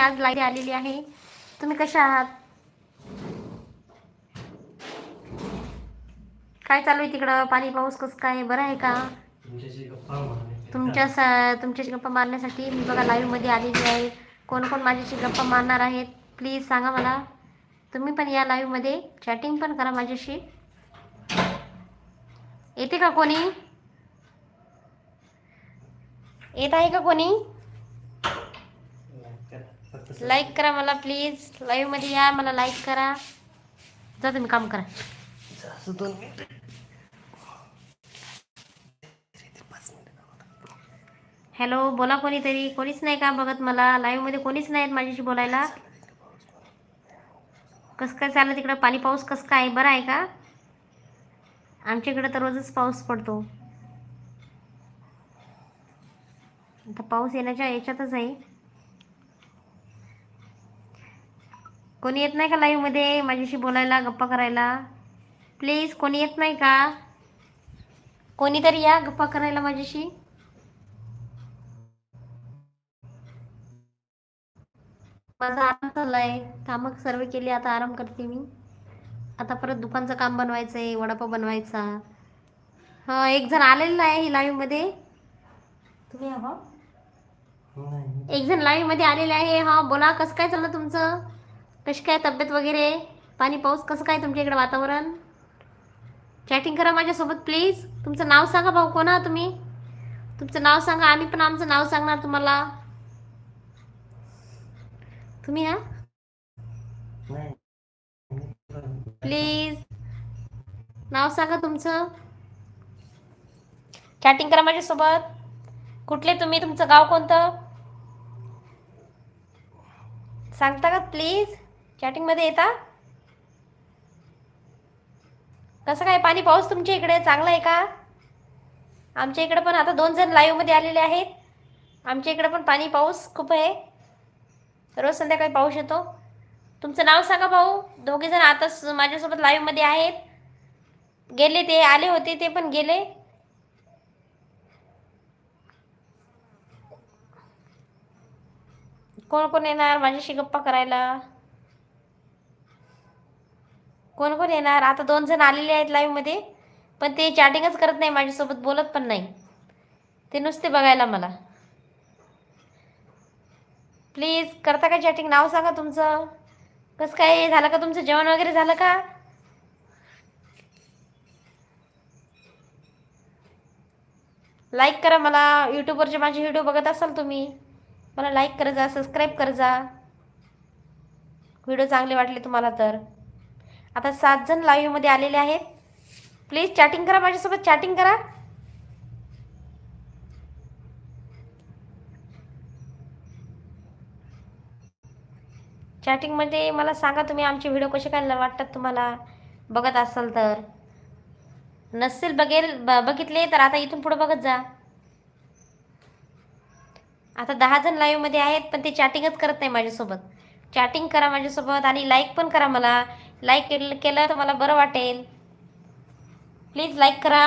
आज लाईव्ह आलेली आहे. तुम्ही कशा आहात? काय चालू आहे तिकडं? पाणी पाऊस कसं काय? बरं आहे का? तुमच्याशी गप्पा मारणे. तुमच्या तुमच्याशी गप्पा मारण्यासाठी मी बघा लाईव्हमध्ये आलेली आहे. कोण कोण माझ्याशी गप्पा मारणार आहेत? प्लीज सांगा मला. तुम्ही पण या लाईव्हमध्ये. चॅटिंग पण करा माझ्याशी. येते का कोणी? येत आहे का कोणी? लाईक करा मला प्लीज लाईव्हमध्ये या मला लाईक करा. जा तुम्ही काम करा. हॅलो बोला कोणीतरी. कोणीच नाही का बघत मला? लाईव्हमध्ये कोणीच नाहीत माझ्याशी बोलायला. कसं काय चाललं तिकडं? पाणी पाऊस कसं काय? बरं आहे का? आमच्याकडं तर रोजच पाऊस पडतो. आता पाऊस येण्याच्या याच्यातच आहे. कोणी येत नाही का लाईव्हमध्ये माझ्याशी बोलायला गप्पा करायला? प्लीज कोणी येत नाही का? कोणीतरी या गप्पा करायला माझ्याशी? माझा आराम चाललाय. कामं सर्व केली आता आराम करते मी. आता परत दुकानचं काम बनवायचं आहे वडापाव बनवायचा. हा एक जण आलेला आहे ही लाईव्हमध्ये तुम्ही हा? एक जण लाईव्हमध्ये आलेले आहे हा बोला कसं काय चाललं तुमचं? कशी काय तब्येत वगैरे? पाणी पाऊस कसं काय तुमच्या इकडे वातावरण? चॅटिंग करा माझ्यासोबत प्लीज तुमचं नाव सांगा भाऊ कोण तुम्ही? तुमचं नाव सांगा आम्ही पण आमचं नाव सांगणार तुम्हाला. तुम्ही हा? प्लीज नाव सांगा तुमचं. चॅटिंग करा माझ्यासोबत. कुठले तुम्ही? तुमचं गाव कोणतं? सांगता का प्लीज चॅटिंगमध्ये येता? कसं काय? पाणी पाऊस तुमच्या इकडे? चांगला आहे का? आमच्या इकडे पण आता दोन जण लाईव्हमध्ये आलेले आहेत. आमच्या इकडे पण पाणी पाऊस खूप आहे. रोज संध्याकाळी पाऊस येतो. तुमचं नाव सांगा भाऊ. दोघे जण आता स- माझ्यासोबत लाईव्हमध्ये आहेत. गेले ते आले होते ते पण गेले. कोण कोण येणार? माझ्याशी गप्पा करायला. कोण कोण येणार? आता दोन जण आलेले आहेत लाईव्हमध्ये पण ते चॅटिंगच करत नाही माझ्यासोबत बोलत पण नाही. ते नुसते बघायला मला. प्लीज करता का चॅटिंग नाव सांगा तुमचं. कसं काय? झालं का तुमचं? जेवण वगैरे झालं का? लाईक करा मला. यूट्यूबवरचे माझे व्हिडिओ बघत असाल तुम्ही मला लाईक करत जा सबस्क्राईब करत जा. व्हिडिओ चांगले वाटले तुम्हाला तर. आता सात जण लाईव्हमध्ये आलेले आहेत. प्लीज चॅटिंग करा माझ्यासोबत चॅटिंग करा. चॅटिंगमध्ये मला सांगा तुम्ही आमचे व्हिडिओ कसे काय वाटतात तुम्हाला? बघत असाल तर. नसेल बघेल ब बघितले तर आता इथून पुढे बघत जा. आता दहा जण लाईव्हमध्ये आहेत पण ते चॅटिंगच करत नाही माझ्यासोबत. चॅटिंग करा माझ्यासोबत आणि लाईक पण करा मला. लाईक केलं केलं तर मला बरं वाटेल. प्लीज लाईक करा.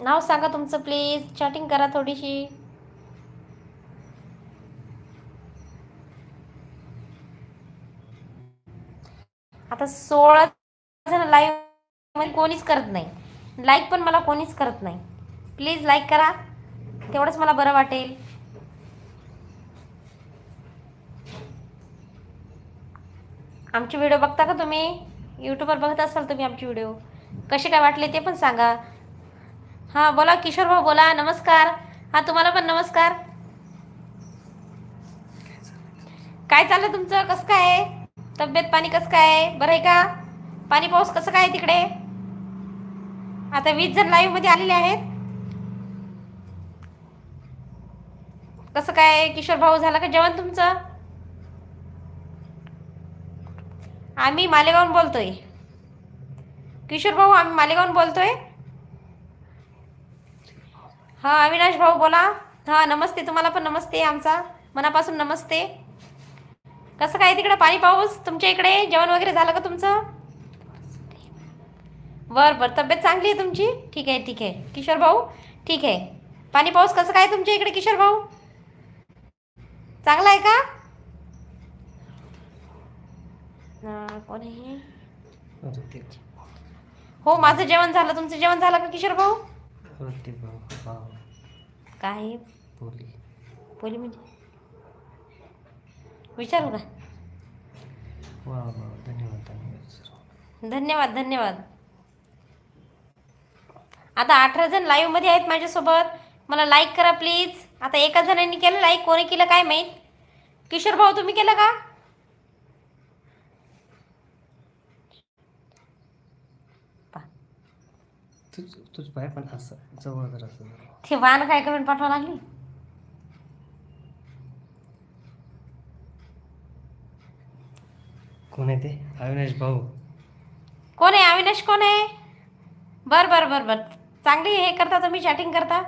नाव सांगा तुमचं प्लीज चॅटिंग करा थोडीशी. आता सोळा जण लाईव्ह कोणीच करत नाही. लाईक पण मला कोणीच करत नाही. प्लीज लाईक करा. तेवढंच मला बरं वाटेल. आमचे व्हिडिओ बघता का तुम्ही? यूट्यूबवर बघत असाल तुम्ही आमचे व्हिडिओ कसे काय वाटले ते पण सांगा. हां बोला किशोर भाऊ बोला. नमस्कार. हां तुम्हाला पण नमस्कार. काय चाललं तुमचं? कसं काय? तब्येत पाणी कसं काय? बरं आहे का? पाणी पाऊस कसं काय तिकडे? आता वीस जण लाईव्हमध्ये आलेले आहेत. कसं काय? किशोर भाऊ झालं का जेवण तुमचं? आम्ही मालेगावून बोलतोय. किशोर भाऊ आम्ही मालेगावून बोलतोय. हां अविनाश भाऊ बोला. हां नमस्ते. तुम्हाला पण नमस्ते आमचा. मनापासून नमस्ते. कसं काय तिकडे पाणी पाऊस तुमच्या इकडे? जेवण वगैरे झालं का तुमचं? बरं बरं. तब्येत चांगली आहे तुमची? ठीक आहे ठीक आहे. किशोर भाऊ ठीक आहे. पाणी पाऊस कसं काय तुमच्या इकडे किशोर भाऊ? चांगला आहे का? हा, कोण आहे ऋतिक हो माझं जेवण झालं. तुमचं जेवण झालं का किशोर भाऊ? काय? बोली म्हणजे? विचारू का? धन्यवाद धन्यवाद धन्यवाद आता अठरा जण लाईव्हमध्ये आहेत माझ्यासोबत. मला लाईक करा प्लीज आता एका जणांनी केलं लाईक कोणी केलं काय माहीत? किशोर भाऊ तुम्ही केलं का? तुझ तुझ पाय पण असं जवळ जर असं. ते वाहन काय कमेंट पाठवा लागली? कोण आहे ते? अविनाश भाऊ. कोण आहे? अविनाश कोण आहे? बर बर बर बर. चांगली हे करता तुम्ही चॅटिंग करता.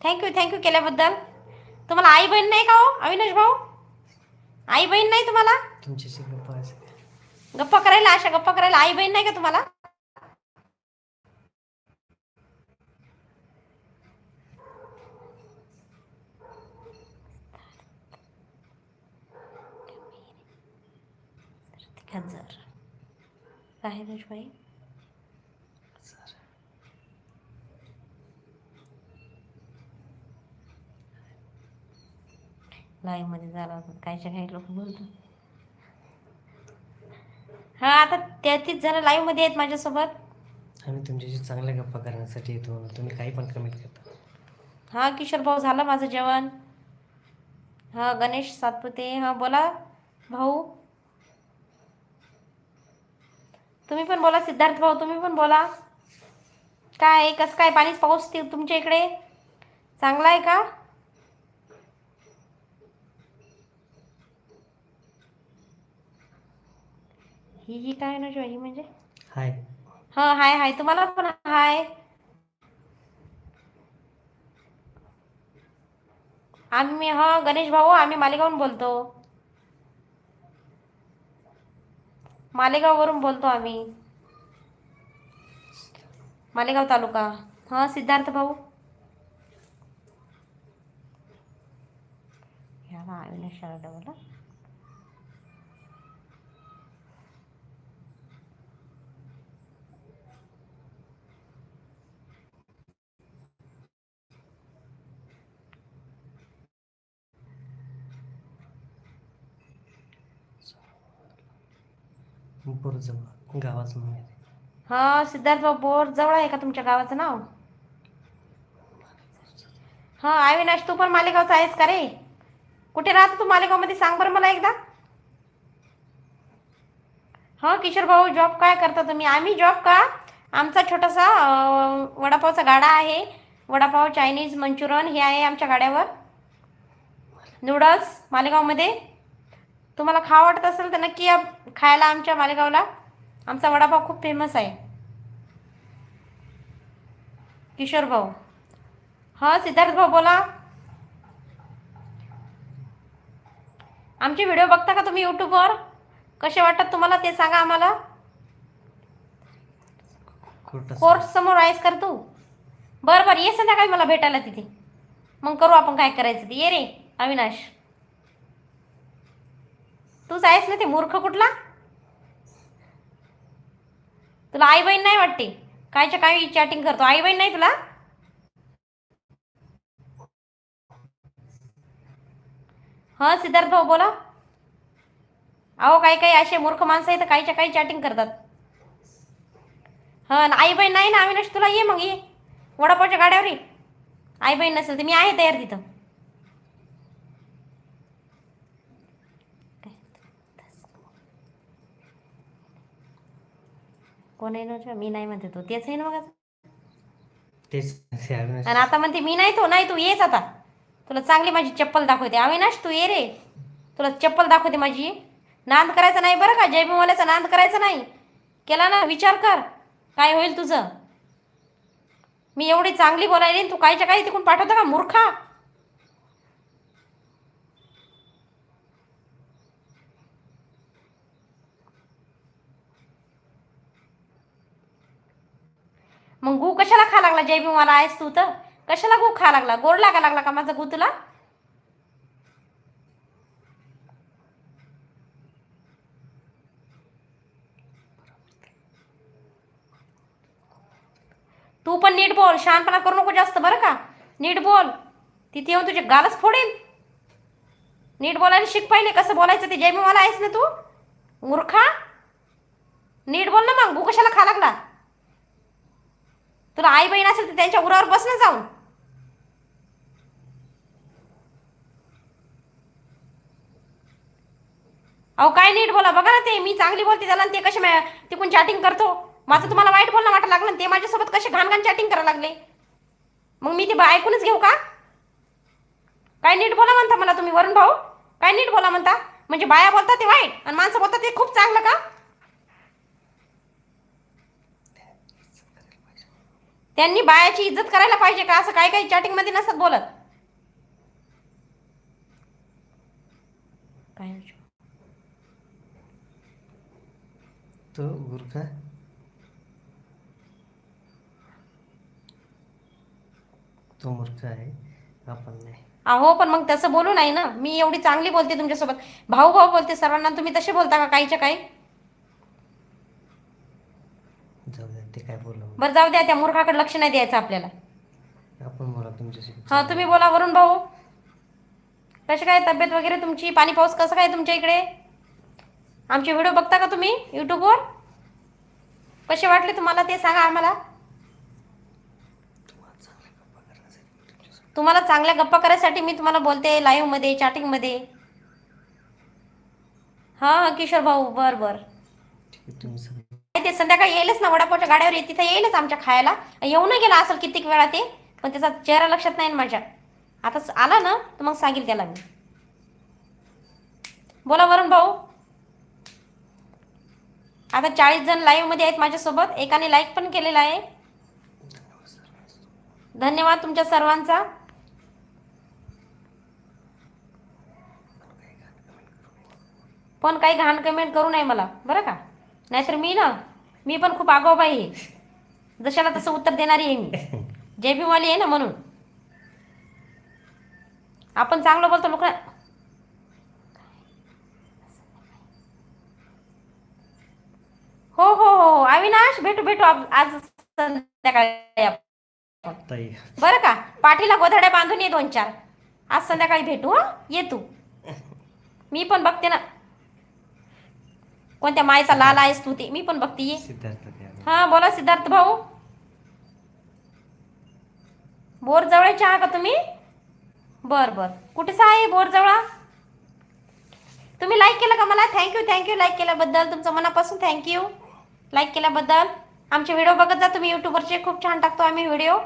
थँक्यू थँक्यू केल्याबद्दल. तुम्हाला आई बहीण नाही का हो अविनाश भाऊ? आई बहीण नाही तुम्हाला? तुमच्याशी गप्पा असेल गप्पा करायला अशा गप्पा करायला आई बहीण नाही का तुम्हाला? गजर काय भाई सर लाईव्हमध्ये झाला कायच्या काही लोक बोलतो हा आता तेहतीस जण लाईव्हमध्ये आहेत माझ्यासोबत. आम्ही तुमच्याशी चांगल्या गप्पा करण्यासाठी येतो तुम्ही काही पण कमेंट करता. हा किशोर भाऊ झालं माझं जेवण. हा गणेश सातपुते. हा बोला. भाऊ. तुम्ही पण बोला सिद्धार्थ भाऊ तुम्ही पण बोला. काय? कसं काय पाणीच पाऊस ते तुमच्या इकडे? चांगला आहे का? ही ही काय ना ही म्हणजे? हाय. हा हाय हाय. तुम्हाला पण हाय. आम्ही हा गणेश भाऊ आम्ही मालेगावहून बोलतो. मालेगाववरून बोलतो आम्ही मालेगाव तालुका हा सिद्धार्थ भाऊ याला अविनाश शारदा बोरजवळ गावाचं नाव आहे हा सिद्धार्थ बोर जवळ आहे का तुमच्या गावाचं नाव? हा अविनाश तू पण मालेगावचा आहेस का रे? कुठे राहतो तू मालेगावमध्ये? सांग बरं मला एकदा. हा किशोर भाऊ जॉब काय करता तुम्ही? आम्ही जॉब का? आमचा छोटासा वडापावचा गाडा आहे. वडापाव चायनीज मंचुरियन हे आहे आमच्या गाड्यावर. नूडल्स मालेगावमध्ये. तुम्हाला खावं वाटत असेल तर नक्की या खायला आमच्या मालेगावला. आमचा वडापाव खूप फेमस आहे. किशोर भाऊ. हा सिद्धार्थ भाऊ बोला. आमचे व्हिडिओ बघता का तुम्ही यूट्यूबवर कसे वाटतात तुम्हाला ते सांगा आम्हाला. कोर्ट समोर आहेस कर तू. बरं बरं ये संध्याकाळी मला भेटायला तिथे. मग करू आपण काय करायचं ते. ये रे अविनाश. तूच आहेस ना ते मूर्ख कुठला? तुला आई बहीण नाही वाटते? कायच्या काय चॅटिंग करतो? आई बहीण नाही तुला? हा सिद्धार्थ भाऊ बोला. अहो काही काही असे मूर्ख माणसं आहेत काहीच्या काही चॅटिंग करतात. हा न आई बहीण नाही ना अविनाश तुला ये मग ये. वडापावच्या गाड्यावर ये. आई बहीण नसेल तर मी आहे तयार तिथं. कोण आहे मी नाही म्हणते तो. तेच आहे ना मग तेच आणि आता म्हणते मी नाही तो नाही तू येच आता. तुला चांगली माझी चप्पल दाखवते. अविनाश तू ये रे. तुला चप्पल दाखवते माझी. नांद करायचा नाही बरं का? जयभीमवाल्याचा नांद करायचा नाही. केला ना विचार कर. काय होईल तुझं? मी एवढी चांगली बोलायली तू कायच्या काही तिकडून पाठवतो का? मूर्खा. मग गू कशाला खा लागला जय मला आहेस तू तर. कशाला गू खा लागला? गोड लागा लागला का माझा गू तुला? तू पण नीट बोल. शहाणपणा करू नको जास्त बरं का? नीट बोल. तिथे येऊन तुझे गालच फोडेल. नीट बोलायला शिक पाहिले. कसं बोलायचं ते? जय मला आहेस ना तू? मूर्खा? नीट बोल ना मग. गू कशाला खा लागला? तुला आई बहीण असेल तर त्यांच्या उरावर बस ना जाऊन. अहो काय नीट बोला. बघा ना ते मी चांगली बोलते त्याला ते कसे तिकून चॅटिंग करतो. माझं तुम्हाला वाईट बोलणं वाटायला लागलं ते माझ्यासोबत कसे घाण घाण चॅटिंग करायला लागले. मग मी ते बा- ऐकूनच घेऊ का? काय नीट बोला म्हणता मला तुम्ही वरुण भाऊ. काय नीट बोला म्हणता. म्हणजे बाया बोलता ते वाईट आणि माणसं बोलतात ते खूप चांगलं का? त्यांनी बायाची इज्जत करायला पाहिजे का? असं काही काही चॅटिंगमध्ये नसतात बोलत. काय तो गुरखा तो मूर्ख आहे. आपण नाही. अहो पण मग तसं बोलू नाही ना. मी एवढी चांगली बोलते तुमच्यासोबत. भाऊ भाऊ बोलते सर्वांना. तुम्ही तसे बोलता का काहीच्या काही? जाऊ द्या ते काय बोललो बरं जाऊ द्या त्या मूर्खाकडे लक्ष नाही द्यायचं आपल्याला. आपण बोला तुमच्याशी. हा तुम्ही बोला वरून भाऊ. कशी काय तब्येत वगैरे तुमची? पाणी पाऊस कसं काय तुमच्या इकडे? आमचे व्हिडिओ बघता का तुम्ही यूट्यूबवर कसे वाटले तुम्हाला ते सांगा आम्हाला? तुम्हाला चांगल्या गप्पा करायसाठी मी तुम्हाला बोलते लाईव्हमध्ये चॅटिंगमध्ये हां हां किशोर भाऊ बर बर. तुम्ही नाही ते संध्याकाळी येईलच ना वडापावच्या गाड्यावर येते तिथे येईलच आमच्या खायला. येऊन गेला असेल कित्येक वेळा ते पण त्याचा चेहरा लक्षात नाही ना माझ्या. आता आला ना तर मग सांगेल त्याला मी. बोला वरण भाऊ. आता चाळीस जण लाईव्हमध्ये आहेत माझ्यासोबत. एकाने लाईक पण केलेला आहे. धन्यवाद तुमच्या सर्वांचा. पण काही घाण कमेंट करू नये मला. बरं का? नाहीतर मी ना मी पण खूप आगाऊबाई आहे. जशाला तसं उत्तर देणारी आहे मी. जय भीमवाली आहे ना म्हणून. आपण चांगलं बोलतो लोक हो हो हो अविनाश भेटू भेटू. आज संध्याकाळी बरं का? पाठीला गोधड्या बांधून ये दोन चार. आज संध्याकाळी भेटू हा? ये तू. मी पण बघते ना. कोणत्या मायचा लाल आहेस तू ते? मी पण बघते. सिद्धार्थ हा बोला सिद्धार्थ भाऊ. बोर जवळचे आहा का तुम्ही? बर बर. कुठेच आहे बोर जवळ? तुम्ही लाईक केलं का मला? थँक्यू थँक्यू लाईक केल्याबद्दल तुमचं मनापासून थँक्यू लाईक केल्याबद्दल. आमचे व्हिडिओ बघत जा तुम्ही. यूट्यूबवरचे खूप छान टाकतो आम्ही व्हिडिओ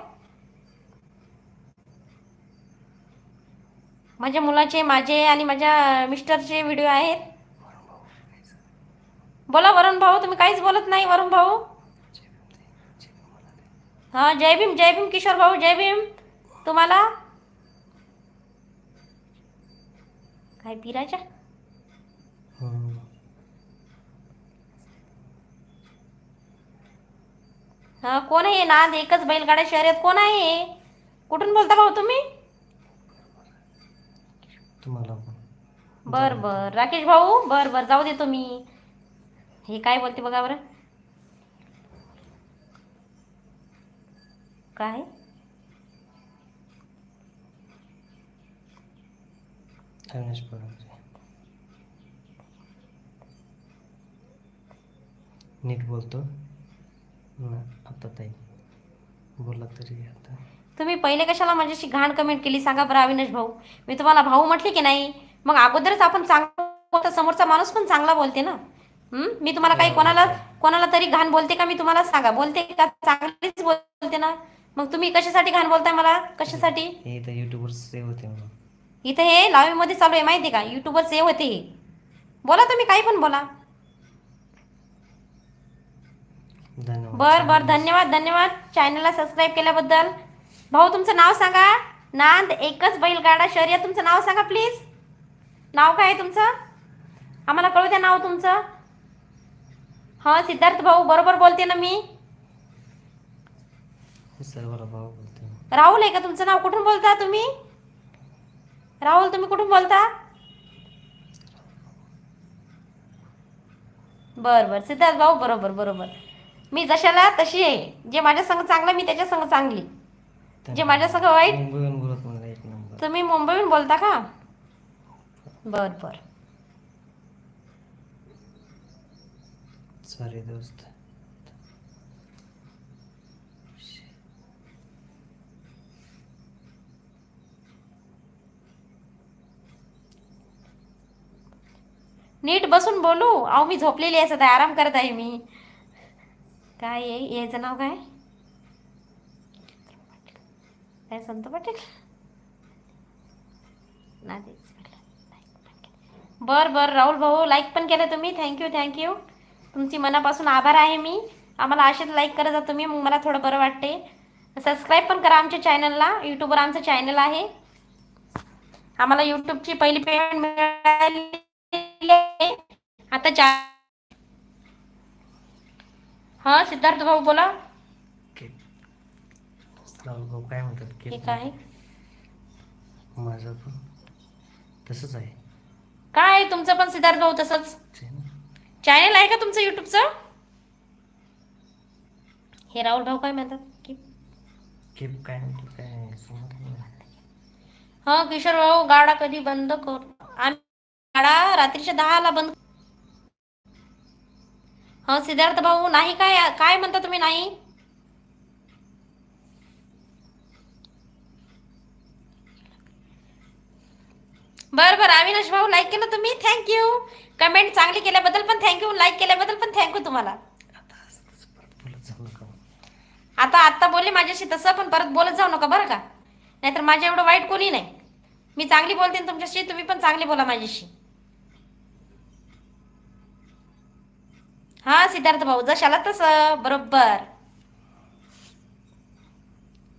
माझ्या मुलाचे माझे आणि माझ्या मिस्टरचे व्हिडिओ आहेत. बोला वरुण भाऊ तुम्ही काहीच बोलत नाही वरुण भाऊ. हा जय भीम जय भीम किशोर भाऊ जय भीम. तुम्हाला? काय पिराच्या? हम्म. हा कोण आहे? नाद एकच बैलगाड्या शर्यत. कोण आहे? कुठून बोलता भाऊ तुम्ही? तुम्हाला. बर बर. राकेश भाऊ बर बर. जाऊ देतो मी हे काय बोलते बघा बरं. काय? नीट बोलतो. ना आता ताई बोला तरी आता. तुम्ही पहिले कशाला माझ्याशी घाण कमेंट केली? सांगा बरं अविनाश भाऊ. मी तुम्हाला भाऊ म्हटले की नाही? मग अगोदरच आपण चांगलं समोरचा माणूस पण चांगला बोलते ना? मी तुम्हाला काही कोणाला कोणाला तरी घाण बोलते का मी तुम्हाला सांगा? बोलते का? चांगलीच बोलते ना. मग तुम्ही कशासाठी घाण बोलताय मला? कशासाठी? तर युट्यूबवर सेव्ह होते म्हणून. इथं हे लाईव्हमध्ये चालू आहे माहिती का? युट्यूबवर सेव्ह होते हे. बोला तुम्ही काही पण बोला. धन्यवाद. बर बर. धन्यवाद धन्यवाद. चॅनलला सबस्क्राईब केल्याबद्दल. भाऊ तुमचं नाव सांगा. नांद एकच बैलगाडा शर्यत. तुमचं नाव सांगा प्लीज नाव काय आहे तुमचं? आम्हाला कळू द्या नाव तुमचं. हां सिद्धार्थ भाऊ बरोबर बोलते ना मी? सर्वाला भाऊ बोलतो. राहुल आहे का? तुमचं नाव कुठून बोलता तुम्ही? राहुल तुम्ही कुठून बोलता? बर बर. सिद्धार्थ भाऊ बरोबर बरोबर. मी जशाला तशी आहे. जे माझ्या संग चांगलं मी त्याच्या संग चांगली. जे माझ्या संग वाईट मुंबईहून बोलत मला एक नंबर तुम्ही मुंबईहून बोलता का? बर बर. सॉरी दोस्त. नीट बसून बोलू. अहो मी झोपलेली आहे सध्या आराम करत आहे मी. काय आहे? याचं नाव काय? काय संत पाटील? नाही बर बर राहुल भाऊ लाईक पण केलं तुम्ही. थँक्यू थँक्यू तुमची मनापासून आभार आहे मी. आम्हाला असेच लाईक करत जा तुम्ही मग मला थोडं बरं वाटते. सबस्क्राईब पण करा आमच्या चॅनलला यूट्यूबवर आमचं चॅनल आहे. आम्हाला यूट्यूबची पहिली पेमेंट मिळाली आहे. आता चार हा सिद्धार्थ भाऊ बोला. भाऊ काय म्हणतात? हे काय माझं पण तसंच आहे. काय तुमचं पण सिद्धार्थ भाऊ तसंच? चॅनल आहे का तुमचं युट्यूबचं हे राहुल भाऊ काय म्हणतात? की काय काय नाही. हा किशोर भाऊ गाडा कधी बंद कर. आम्ही गाडा रात्रीच्या दहाला बंद हा सिद्धार्थ भाऊ नाही काय काय म्हणता तुम्ही नाही? बर बर अविनाश भाऊ लाईक केलं तुम्ही? थँक्यू कमेंट चांगली केल्याबद्दल पण थँक्यू लाईक केल्याबद्दल पण थँक्यू तुम्हाला. आता आत्ता बोलले माझ्याशी तसं पण परत बोलत जाऊ नका बरं का? नाहीतर माझ्या एवढं वाईट कोणी नाही. मी चांगली बोलते ना तुमच्याशी तुम्ही पण चांगली बोला माझ्याशी. हा सिद्धार्थ भाऊ जशाला तसं बरोबर.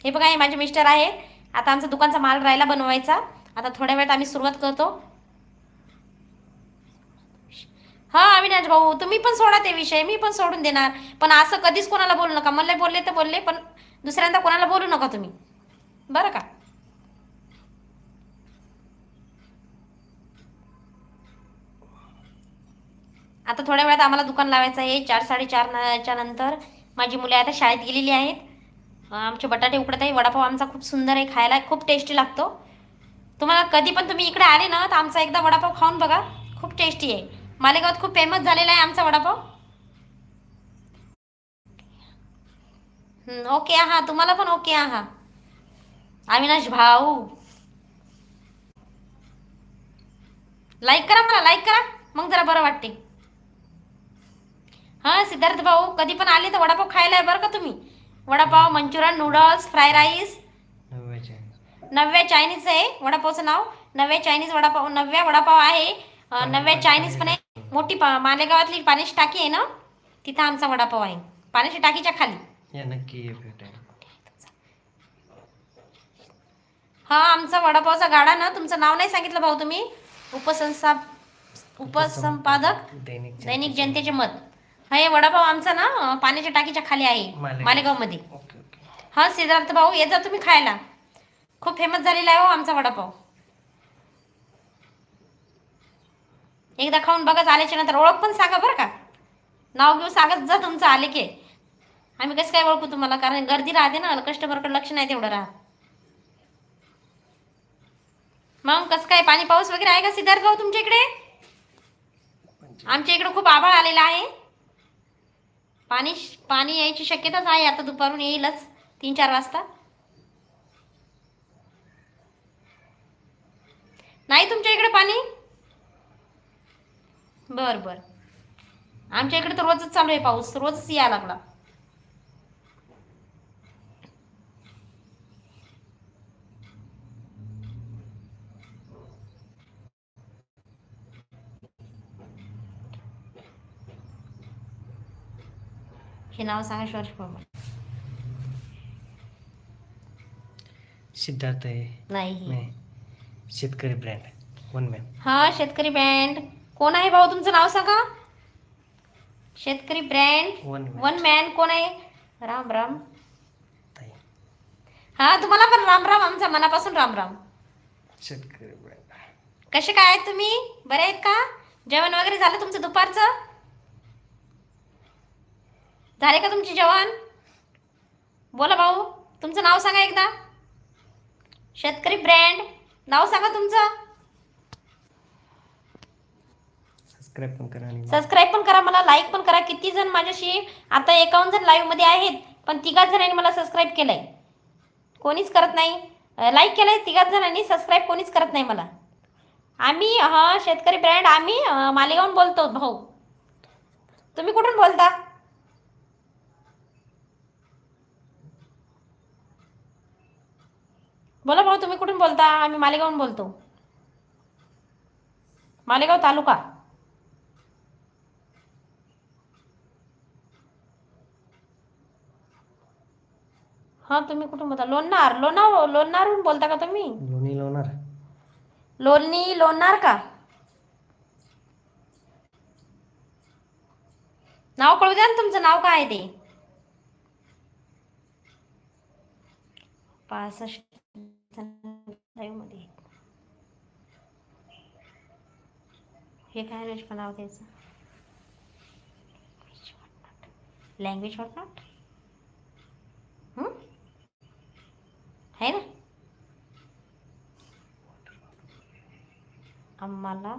हे बघा हे माझे मिस्टर आहे. आता आमचा दुकानचा माल राहिला बनवायचा. आता थोड्या वेळात आम्ही सुरुवात करतो. हा अविनाश भाऊ तुम्ही पण सोडा ते विषय मी पण सोडून देणार. पण असं कधीच कोणाला बोलू नका. मला बोलले तर बोलले पण दुसऱ्यांदा कोणाला बोलू नका तुम्ही. बरं का? आता थोड्या वेळात आम्हाला दुकान लावायचं आहे. चार साडेचार च्या नंतर माझी मुले आता शाळेत गेलेली आहेत. आमचे बटाटे उकडत आहे. वडापाव आमचा खूप सुंदर आहे. खायला खूप टेस्टी लागतो. तुम्हाला कधी पण तुम्ही इकडे आले ना तर आमचा एकदा वडापाव खाऊन बघा. खूप टेस्टी आहे. मालेगावात खूप फेमस झालेला आहे आमचा वडापाव. ओके आहा तुम्हाला पण ओके आहा. अविनाश भाऊ. लाईक करा मला लाईक करा. मग जरा बरं वाटते. हां सिद्धार्थ भाऊ कधी पण आले तर वडापाव खायला आहे बरं का तुम्ही? Vada pav Manchurian noodles fry rice नव्या चायनीज आहे. वडापावचं नाव नव्या चायनीज वडापाव नव्या वडापाव आहे. नव्या चायनीज पण आहे. मोठी पा मालेगावातली पाण्याची टाकी आहे ना तिथं आमचा वडापाव आहे. पाण्याची टाकीच्या खाली. या नक्की हा आमचा वडापावचा गाडा ना तुमचं नाव नाही सांगितलं भाऊ तुम्ही. उपसंसा उपसंपादक दैनिक जनतेचे मत. हा हे वडापाव आमचा ना पाण्याच्या टाकीच्या खाली आहे मालेगाव. ओके हा सिद्धार्थ भाऊ ये जा तुम्ही खायला. खूप फेमस झालेला आहे हो आमचा वडापाव. एकदा खाऊन बघा आल्याच्यानंतर ओळख पण सांगा बरं का. नाव घेऊ सांगत जा तुमचं आले की. आम्ही कसं काय ओळखू तुम्हाला? कारण गर्दी राहते ना कस्टमरकडे लक्ष नाही तेवढं राहत. मग कसं काय पाणी पाऊस वगैरे आहे का सिद्धार्थ भाऊ तुमच्या इकडे? आमच्या इकडे खूप आभाळ आलेला आहे. पाणी पाणी यायची शक्यताच आहे आता दुपारून येईलच तीन चार वाजता. नाही तुमच्या इकडे पाणी? बर बर. आमच्या इकडे तर रोजच चालू आहे पाऊस रोजच या लागला. हे नाव सांगा बाबा. सिद्धार्थ आहे. नाही. नाही. शेतकरी ब्रँड वन मॅन हा शेतकरी ब्रँड. कोण आहे भाऊ तुमचं नाव सांगा? शेतकरी brand one man one man कोण आहे? राम राम. हा तुम्हाला पण राम राम आमच्या मनापासून राम राम. शेतकरी ब्रँड. कसे काय आहेत तुम्ही? बरे आहेत का? जेवण वगैरे झालं तुमचं दुपारचं? झाले का तुमचे जेवण? बोला भाऊ तुमचं नाव सांगा एकदा. शेतकरी ब्रँड नाव सांगा तुमचं. सबस्क्राईब पण करा आणि सबस्क्राईब पण करा मला लाईक पण करा. किती जण माझ्याशी आता एकावन्न जण लाईव्हमध्ये आहेत पण तिघाच जणांनी मला सबस्क्राईब केलंय. कोणीच करत नाही. लाईक केलंय तिघाच जणांनी सबस्क्राईब कोणीच करत नाही मला. आम्ही हा शेतकरी ब्रँड आम्ही मालेगावहून बोलतो भाऊ. तुम्ही कुठून बोलता? बोला भाऊ तुम्ही कुठून बोलता? आम्ही मालेगावहून बोलतो. मालेगाव तालुका. हा तुम्ही कुठून बोलता? लोणार लोणार लोणारहून बोलता का तुम्ही? लोणी लावणार लोणी लोणार का? नाव कळू द्या ना तुमचं नाव काय आहे ते? पासष्टमध्ये हे काय नाव द्यायचं लँग्वेज वॉट नॉट आहे ना? आम्हाला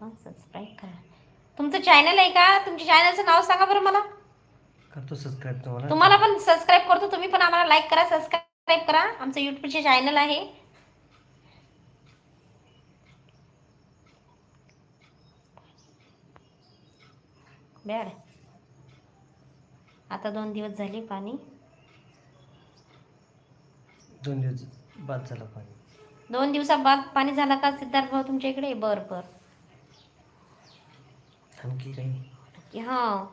पण सबस्क्राईब करा. तुमचं चॅनल आहे का? तुमच्या चॅनलचं नाव सांगा बरं मला. करतो सबस्क्राईब तुम्हाला. तुम्हाला पण सबस्क्राईब करतो. तुम्ही पण आम्हाला लाईक करा सबस्क्राईब करा. आमचं यूट्यूबचे चॅनल आहे. बॅड आता दोन दिवस झाले पाणी. दोन दिवस बाद झाला पाणी. दोन दिवसाबाद पाणी झाला का सिद्धार्थ भाऊ तुमच्या इकडे? बरं बरं. आणखी काही? की हां.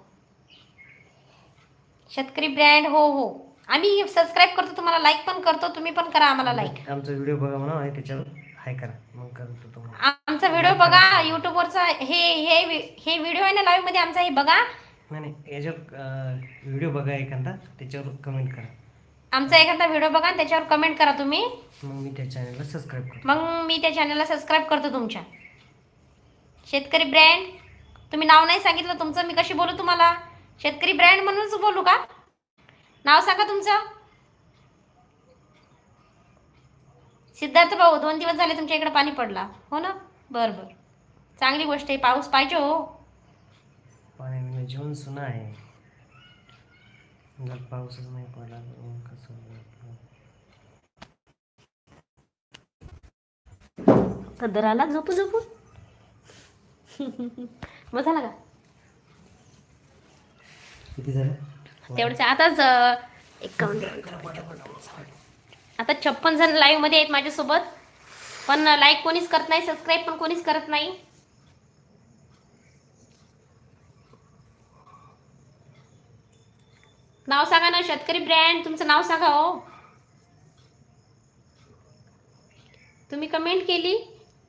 शेतकरी ब्रँड हो हो. आम्ही सबस्क्राईब करतो तुम्हाला लाईक पण करतो तुम्ही पण करा आम्हाला लाईक आमचा व्हिडिओ बघा म्हणा आणि त्याच्यावर हाय करा. मग करतो तुम्हाला. आमचा व्हिडिओ बघा युट्यूबवरचा हे हे वि- हे व्हिडिओ आहे ना लाईव्हमध्ये आमचा हे बघा. नाही नाही याच्यावर व्हिडिओ बघा एखादा त्याच्यावर कमेंट करा. आमचा एखादा व्हिडिओ बघा आणि त्याच्यावर कमेंट करा तुम्ही. मग मी त्या चॅनलला सबस्क्राईब करतो. मग मी त्या चॅनलला सबस्क्राईब करतो तुमच्या. शेतकरी ब्रँड तुम्ही नाव नाही सांगितलं तुमचं मी कशी बोलू तुम्हाला? शेतकरी ब्रँड म्हणूनच बोलू का? नाव सांगा तुमचं. सिद्धार्थ भाऊ दोन दिवस झाले तुमच्या इकडे पाणी पडला. हो ना? बरं बरं. चांगली गोष्ट आहे पाऊस पाहिजे हो. पाण्याविना जीवन सुना आहे. जर पाऊसच नाही पडला कसं? कदर आला झोपू झोपू मग झाला का किती झालं तेवढंच आताच एकावन्न आता छप्पन जण लाईव्हमध्ये आहेत माझ्यासोबत पण लाईक कोणीच करत नाही सबस्क्राईब पण कोणीच करत नाही नाव सांगा ना शेतकरी ब्रँड तुमचं नाव सांगा हो. तुम्ही कमेंट केली?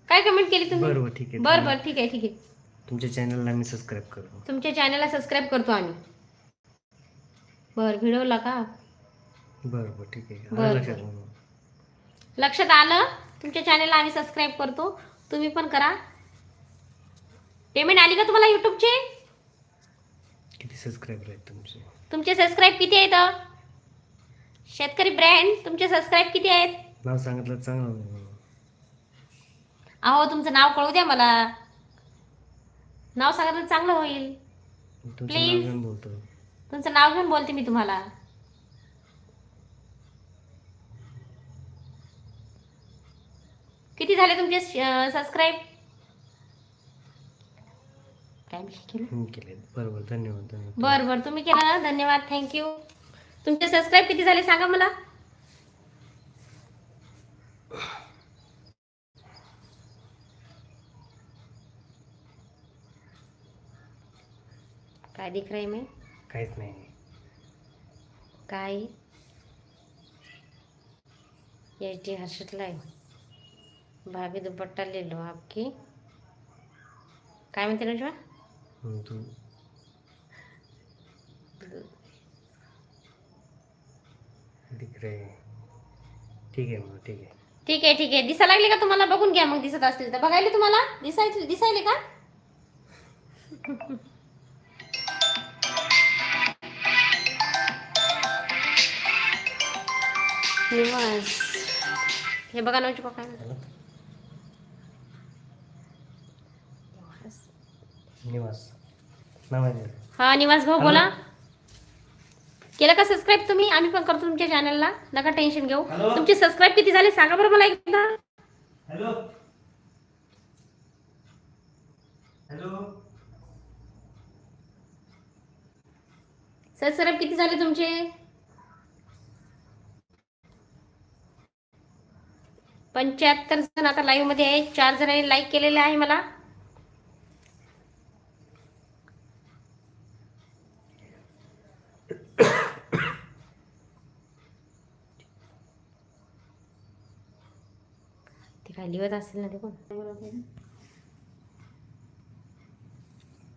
काय कमेंट केली तुम्ही? बरोबर ठीक आहे. बरं बरं ठीक आहे ठीक आहे. तुमच्या चॅनलला मी सबस्क्राईब करतो. तुमच्या चॅनलला सबस्क्राईब करतो आम्ही. बरं व्हिडिओला का? बरं बरं ठीक आहे. बरं, लक्षात. लक्षात आलं? तुमच्या चॅनलला आम्ही सबस्क्राईब करतो. तुम्ही पण करा. पेमेंट आली का तुम्हाला यूट्यूबचे किती सबस्क्राईबर आहेत तुमचे? तुमचे सबस्क्राईब किती आहेत शेतकरी ब्रँड तुमचे सबस्क्राईब किती आहेत? नाव सांगितलं चांगलं. अहो तुमचं नाव कळू द्या मला. नाव सांगितलं चांगलं होईल. तुमचं नाव Please. घेऊन बोलतो. तुमचं नाव घेऊन बोलते मी तुम्हाला. किती झाले तुमचे सबस्क्राईब काय केलं हम्म, केले बरोबर धन्यवाद धन्यवाद. बर बर तुम्ही केलं ना? धन्यवाद थँक्यू तुमचे सबस्क्राईब किती झाले सांगा मला? काय दिख रहा है मैं? काहीच नाही. काय? एच डी हर्षद भाभी दुपट्टा ले लो आपकी. काय म्हणते ना untuk ठीक आहे ठीक आहे दिसा लागले का तुम्हाला बघून घ्या मग दिसत असतील तर बघायला तुम्हाला दिसाय दिसायले का हे बघा नवची पकडा निवास. हा निवास भाऊ. बोला. केलं का सबस्क्राईब तुम्ही? आम्ही पण करतो तुमच्या चॅनलला नका टेन्शन घेऊ. तुमचे सबस्क्राईब किती झाले? सांगा बरं मला एकदा. हॅलो. हॅलो. सबस्क्राईब किती झाले तुमचे? पंच्याहत्तर जण आता लाईव्हमध्ये आहे चार जणांनी लाईक केलेले आहे मला. ते काय लिहत असेल ना ते कोण